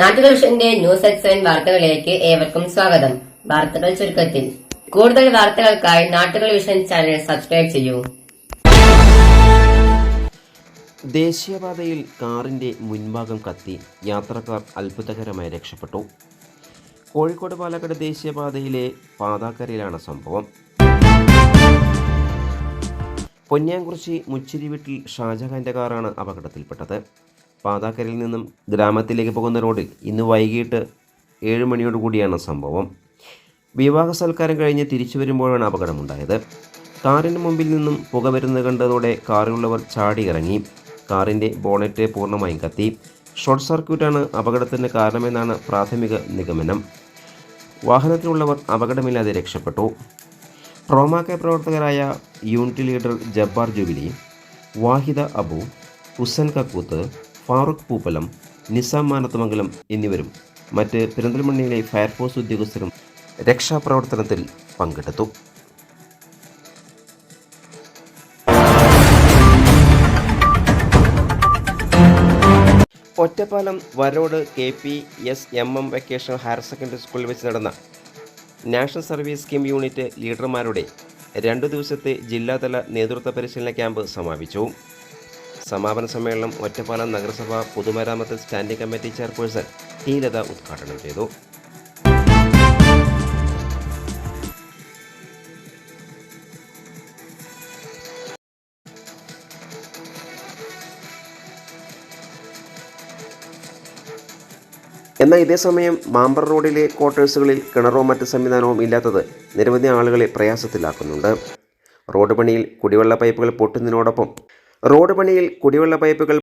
നാട്ടുകൾ വിഷന്റെ news seven വാർത്തകളിലേക്ക് ഏവർക്കും സ്വാഗതം. വാർത്തകൾ ചുരുക്കത്തിൽ. കൂടുതൽ വാർത്തകൾക്കായി നാട്ടുകൾ വിഷൻ ചാനൽ സബ്സ്ക്രൈബ് ചെയ്യൂ. ദേശീയപാതയിൽ കാറിന്റെ മുൻഭാഗം കത്തി യാത്രക്കാർ അത്ഭുതകരമായി രക്ഷപ്പെട്ടു. കോഴിക്കോട് പാലക്കാട് ദേശീയപാതയിലെ പാതാക്കരയിലാണ് സംഭവം. പൊന്നിയാംകുറിശി മുച്ചിരി വീട്ടിൽ ഷാജഹാന്റെ കാറാണ് അപകടത്തിൽപ്പെട്ടത്. പാതാക്കരയിൽ നിന്നും ഗ്രാമത്തിലേക്ക് പോകുന്ന റോഡിൽ ഇന്ന് വൈകിട്ട് ഏഴ് മണിയോടുകൂടിയാണ് സംഭവം. വിവാഹ സൽക്കാരം കഴിഞ്ഞ് തിരിച്ചു വരുമ്പോഴാണ് അപകടമുണ്ടായത്. കാറിന് മുമ്പിൽ നിന്നും പുക വരുന്നത് കണ്ടതോടെ കാറിലുള്ളവർ ചാടി ഇറങ്ങി. കാറിന്റെ ബോണറ്റ് പൂർണമായും കത്തി. ഷോർട്ട് സർക്യൂട്ടാണ് അപകടത്തിന് കാരണമെന്നാണ് പ്രാഥമിക നിഗമനം. വാഹനത്തിലുള്ളവർ അപകടമില്ലാതെ രക്ഷപ്പെട്ടു. ട്രോമാക്കെ പ്രവർത്തകരായ യൂണിറ്റ് ലീഡർ ജബ്ബാർ ജുബിലി വാഹിദ അബു ഹുസൻ കക്കൂത്ത് ഫാറൂഖ് പൂപ്പലം നിസാം മാനത്തുമംഗലം എന്നിവരും മറ്റ് പെരിന്തൽമണ്ണയിലെ ഫയർഫോഴ്സ് ഉദ്യോഗസ്ഥരും രക്ഷാപ്രവർത്തനത്തിൽ പങ്കെടുത്തു. Ottapalam Varode K P S M M vocational higher secondary സ്കൂളിൽ വെച്ച് നടന്ന നാഷണൽ സർവീസ് സ്കീം യൂണിറ്റ് ലീഡർമാരുടെ രണ്ടു ദിവസത്തെ ജില്ലാതല നേതൃത്വ പരിശീലന ക്യാമ്പ് സമാപിച്ചു. സമാപന സമ്മേളനം ഒറ്റപ്പാലം നഗരസഭ പൊതുമരാമത്ത് standing committee chairperson T Latha ഉദ്ഘാടനം ചെയ്തു. എന്നാൽ ഇതേസമയം മാമ്പർ റോഡിലെ ക്വാർട്ടേഴ്സുകളിൽ കിണറോ മറ്റ് സംവിധാനവും ഇല്ലാത്തത് നിരവധി ആളുകളെ പ്രയാസത്തിലാക്കുന്നുണ്ട്. റോഡ് പണിയിൽ കുടിവെള്ള പൈപ്പുകൾ പൊട്ടുന്നതിനോടൊപ്പം റോഡ് പണിയിൽ കുടിവെള്ള പൈപ്പുകൾ